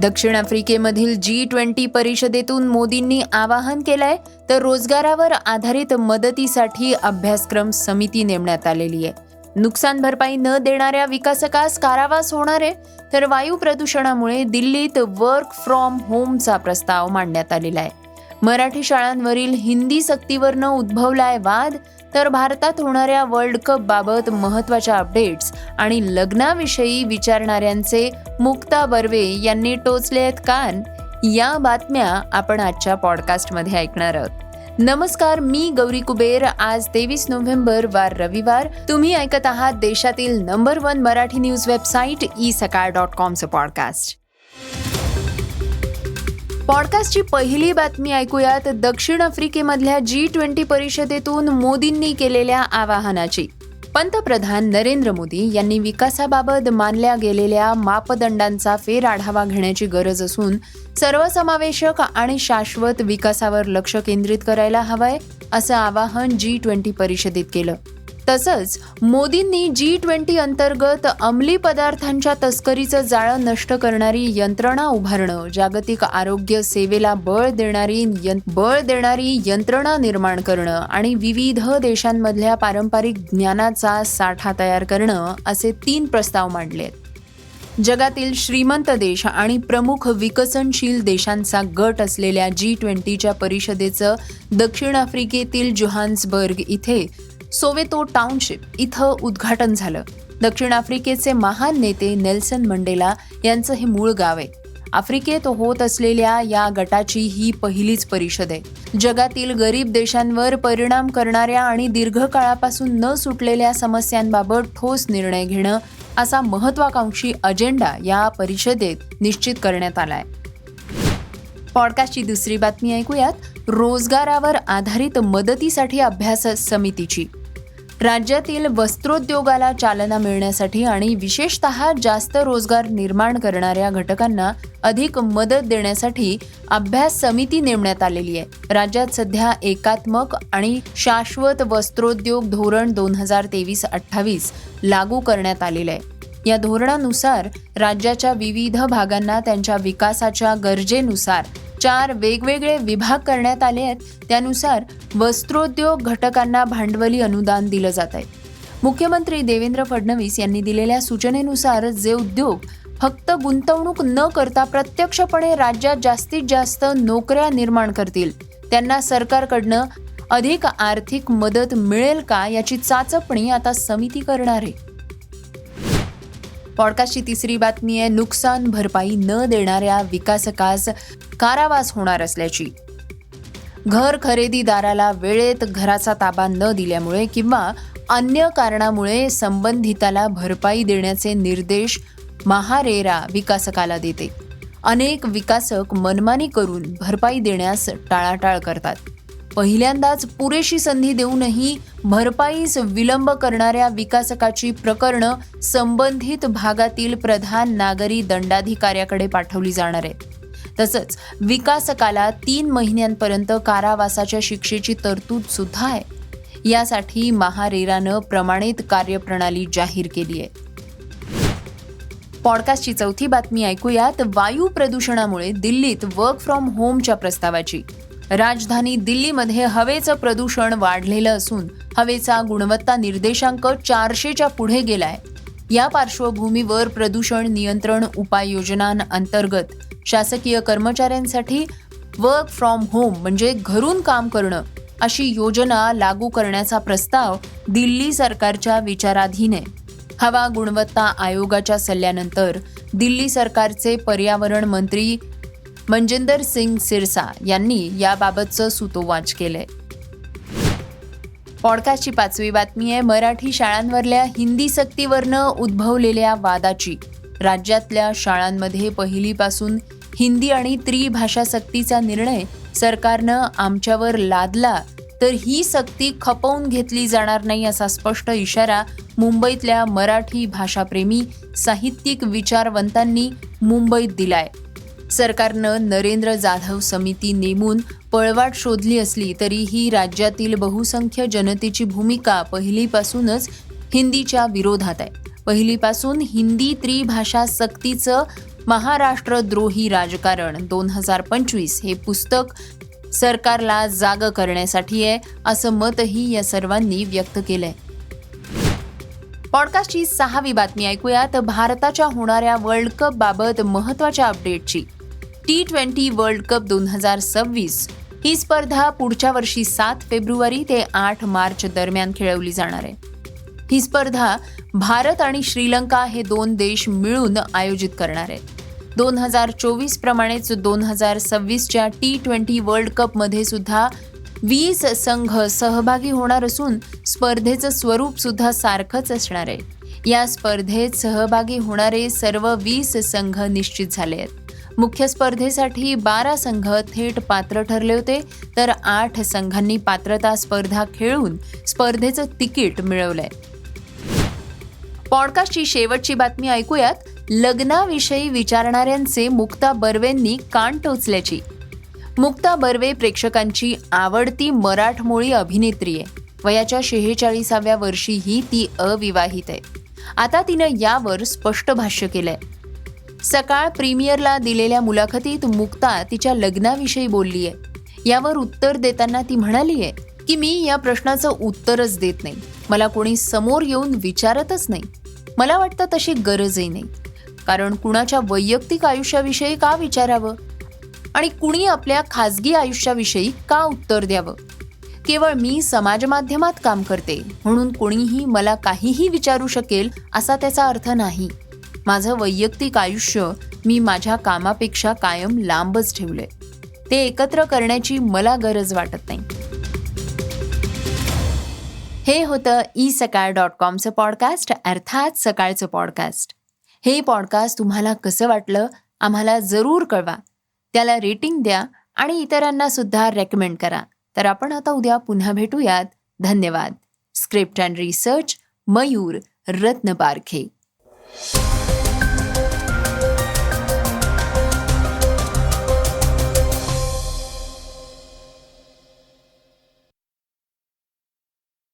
दक्षिण आफ्रिकेमधील G twenty परिषदेतून मोदींनी आवाहन केलंय तर रोजगारावर आधारित मदतीसाठी अभ्यासक्रम समिती नेमण्यात आलेली आहे. नुकसान भरपाई न देणाऱ्या विकासकास कारावास होणार आहे तर वायू प्रदूषणामुळे दिल्लीत वर्क फ्रॉम होमचा प्रस्ताव मांडण्यात आलेला आहे. मराठी शाळांवरील हिंदी सक्तीवरनं उद्भवलाय वाद तर भारतात होणाऱ्या वर्ल्ड कप बाबत महत्त्वाच्या अपडेट्स आणि लग्नाविषयी विचारणाऱ्यांचे मुक्ता बर्वे यांनी टोचले आहेत कान. या बातम्या आपण आजच्या पॉडकास्टमध्ये ऐकणार आहोत. नमस्कार मी गौरी कुबेर. आज तेवीस नोव्हेंबर वार रविवार. तुम्ही ऐकत आहात देशातील number one Marathi news website e Sakal dot कॉमचं podcast. पॉडकास्टची पहिली बातमी ऐकूयात. दक्षिण आफ्रिकेमधल्या जी ट्वेंटी परिषदेतून मोदींनी केलेल्या आवाहनाची. पंतप्रधान नरेंद्र मोदी यांनी विकासाबाबत मानल्या गेलेल्या मापदंडांचा फेरआढावा घेण्याची गरज असून सर्वसमावेशक आणि शाश्वत विकासावर लक्ष केंद्रित करायला हवंय असं आवाहन जी ट्वेंटी परिषदेत केलं. तसंच मोदींनी जी ट्वेंटी अंतर्गत अंमली पदार्थांच्या तस्करीचं जाळं नष्ट करणारी यंत्रणा उभारणं जागतिक आरोग्य सेवेला बळ देणारी बळ देणारी यंत्रणा निर्माण करणं आणि विविध देशांमधल्या पारंपरिक ज्ञानाचा साठा तयार करणं असे तीन प्रस्ताव मांडले आहेत जगातील श्रीमंत देश आणि प्रमुख विकसनशील देशांचा गट असलेल्या जी ट्वेंटीच्या परिषदेचं दक्षिण आफ्रिकेतील जोहान्सबर्ग इथे सोवेतो टाउनशिप इथं उद्घाटन झालं. दक्षिण आफ्रिकेचे महान नेते नेल्सन मंडेला यांचं हे मूळ गाव आहे. आफ्रिकेत होत असलेल्या या गटाची ही पहिलीच परिषद आहे. जगातील गरीब देशांवर परिणाम करणाऱ्या आणि दीर्घकाळापासून न सुटलेल्या समस्यांबाबत ठोस निर्णय घेणं असा महत्वाकांक्षी अजेंडा या परिषदेत निश्चित करण्यात आलाय. पॉडकास्टची दुसरी बातमी ऐकूयात. रोजगारावर आधारित मदतीसाठी अभ्यास समितीची. राज्यातील वस्त्रोद्योगाला चालना मिळण्यासाठी आणि विशेषतः जास्त रोजगार निर्माण करणाऱ्या घटकांना अधिक मदत देण्यासाठी अभ्यास समिती नेमण्यात आलेली आहे. राज्यात सध्या एकात्मक आणि शाश्वत वस्त्रोद्योग धोरण दोन हजार तेवीस अठ्ठावीस लागू करण्यात आलेलं आहे. या धोरणानुसार राज्याच्या विविध भागांना त्यांच्या विकासाच्या गरजेनुसार चार वेगवेगळे विभाग करण्यात आले आहेत. त्यानुसार वस्त्रोद्योग घटकांना भांडवली अनुदान दिलं जात आहे. मुख्यमंत्री देवेंद्र फडणवीस यांनी दिलेल्या सूचनेनुसार जे उद्योग फक्त गुंतवणूक न करता प्रत्यक्षपणे राज्यात जास्तीत जास्त नोकऱ्या निर्माण करतील त्यांना सरकारकडनं अधिक आर्थिक मदत मिळेल का याची चाचपणी आता समिती करणार आहे. पॉडकास्टची तिसरी बातमी आहे नुकसान भरपाई न देणाऱ्या विकासकास कारावास होणार असल्याची. घर खरेदीदाराला वेळेत घराचा ताबा न दिल्यामुळे किंवा अन्य कारणामुळे संबंधिताला भरपाई देण्याचे निर्देश महारेरा विकासकाला देते. अनेक विकासक मनमानी करून भरपाई देण्यास टाळाटाळ करतात. पहिल्यांदाच पुरेशी संधी देऊनही भरपाईस विलंब करणाऱ्या विकासकाची प्रकरणं संबंधित भागातील प्रधान नागरी दंडाधिकाऱ्याकडे पाठवली जाणार आहेत. तसंच विकासकाला तीन महिन्यांपर्यंत कारावासाच्या शिक्षेची तरतूद सुद्धा आहे. यासाठी महारेरानं प्रमाणित कार्यप्रणाली जाहीर केली आहे. पॉडकास्टची चौथी बातमी ऐकूयात. वायू प्रदूषणामुळे दिल्लीत वर्क फ्रॉम होमच्या प्रस्तावाची. राजधानी दिल्लीमध्ये हवेचं प्रदूषण वाढलेलं असून हवेचा गुणवत्ता निर्देशांक चारशेच्या पुढे गेलाय. या पार्श्वभूमीवर प्रदूषण नियंत्रण उपाययोजनांअंतर्गत शासकीय कर्मचाऱ्यांसाठी वर्क फ्रॉम होम म्हणजे घरून काम करणं अशी योजना लागू करण्याचा प्रस्ताव दिल्ली सरकारच्या विचाराधीन. आहे हवा गुणवत्ता आयोगाच्या सल्ल्यानंतर दिल्ली सरकारचे पर्यावरण मंत्री मनजिंदर सिंग सिरसा यांनी याबाबतचं सुतोवाच केलंय. पॉडकास्टची पाचवी बातमी आहे मराठी शाळांवरल्या हिंदी सक्तीवरनं उद्भवलेल्या वादाची. राज्यातल्या शाळांमध्ये पहिलीपासून हिंदी आणि त्रिभाषा सक्तीचा निर्णय सरकारनं आमच्यावर लादला तर ही सक्ती खपवून घेतली जाणार नाही असा स्पष्ट इशारा मुंबईतल्या मराठी भाषाप्रेमी साहित्यिक विचारवंतांनी मुंबईत दिलाय. सरकारनं नरेंद्र जाधव समिती नेमून पळवाट शोधली असली तरीही राज्यातील बहुसंख्य जनतेची भूमिका पहिलीपासूनच हिंदीच्या विरोधात आहे. पहिलीपासून हिंदी त्रिभाषा सक्तीचं महाराष्ट्रद्रोही राजकारण दोन हजार पंचवीस हे पुस्तक सरकारला जाग करण्यासाठी आहे असं मतही या सर्वांनी व्यक्त केलंय. पॉडकास्टची सहावी बातमी ऐकूयात. भारताच्या होणाऱ्या वर्ल्ड कप बाबत महत्त्वाच्या अपडेटची. टी ट्वेंटी वर्ल्ड कप दोन हजार सव्वीस. ही स्पर्धा पुढच्या वर्षी सात फेब्रुवारी ते आठ मार्च दरम्यान खेळवली जाणार आहे. ही स्पर्धा भारत आणि श्रीलंका हे दोन देश मिळून आयोजित करणार आहेत दोन हजार चोवीस प्रमाणेच दोन हजार सव्वीसच्या टी ट्वेंटी वर्ल्ड कपमध्ये सुद्धा वीस संघ सहभागी होणार असून स्पर्धेचं स्वरूप सुद्धा सारखंच असणार आहे. या स्पर्धेत सहभागी होणारे सर्व वीस संघ निश्चित झाले आहेत. मुख्य स्पर्धेसाठी बारा संघ थेट पात्र ठरले होते. तर आठ संघांनी पात्रता स्पर्धा खेळून स्पर्धेचं तिकीट मिळवलंय. पॉडकास्टची शेवटची बातमी ऐकूयात. लग्नाविषयी विचारणाऱ्यांचे मुक्ता बर्वेंनी कान टोचल्याची. मुक्ता बर्वे प्रेक्षकांची आवडती मराठमोळी अभिनेत्री आहे. वयाच्या शेहेचाळीसाव्या वर्षीही ती अविवाहित आहे. आता तिनं यावर स्पष्ट भाष्य केलंय. सकाळ प्रीमियरला दिलेल्या मुलाखतीत मुक्ता तिच्या लग्नाविषयी बोलली आहे यावर उत्तर देताना ती म्हणाली आहे की मी या प्रश्नाचं उत्तरच देत नाही. मला कोणी समोर येऊन विचारतच नाही. मला वाटतं तशी गरजही नाही. कारण कुणाच्या वैयक्तिक आयुष्याविषयी का विचारावं? आणि कुणी आपल्या खाजगी आयुष्याविषयी का उत्तर द्यावं? केवळ मी समाज माध्यमात काम करते म्हणून कोणीही मला काहीही विचारू शकेल असा त्याचा अर्थ नाही. माझं वैयक्तिक आयुष्य मी माझ्या कामापेक्षा कायम लांबच ठेवलंय. ते एकत्र करण्याची मला गरज वाटत नाही. हे होतं ई सकाळ डॉट कॉमचं पॉडकास्ट अर्थात सकाळचं पॉडकास्ट हे पॉडकास्ट तुम्हाला कसं वाटलं आम्हाला जरूर कळवा. त्याला रेटिंग द्या आणि इतरांना सुद्धा रेकमेंड करा. तर आपण आता उद्या पुन्हा भेटूयात. धन्यवाद. स्क्रिप्ट अँड रिसर्च मयूर रत्न पारखे.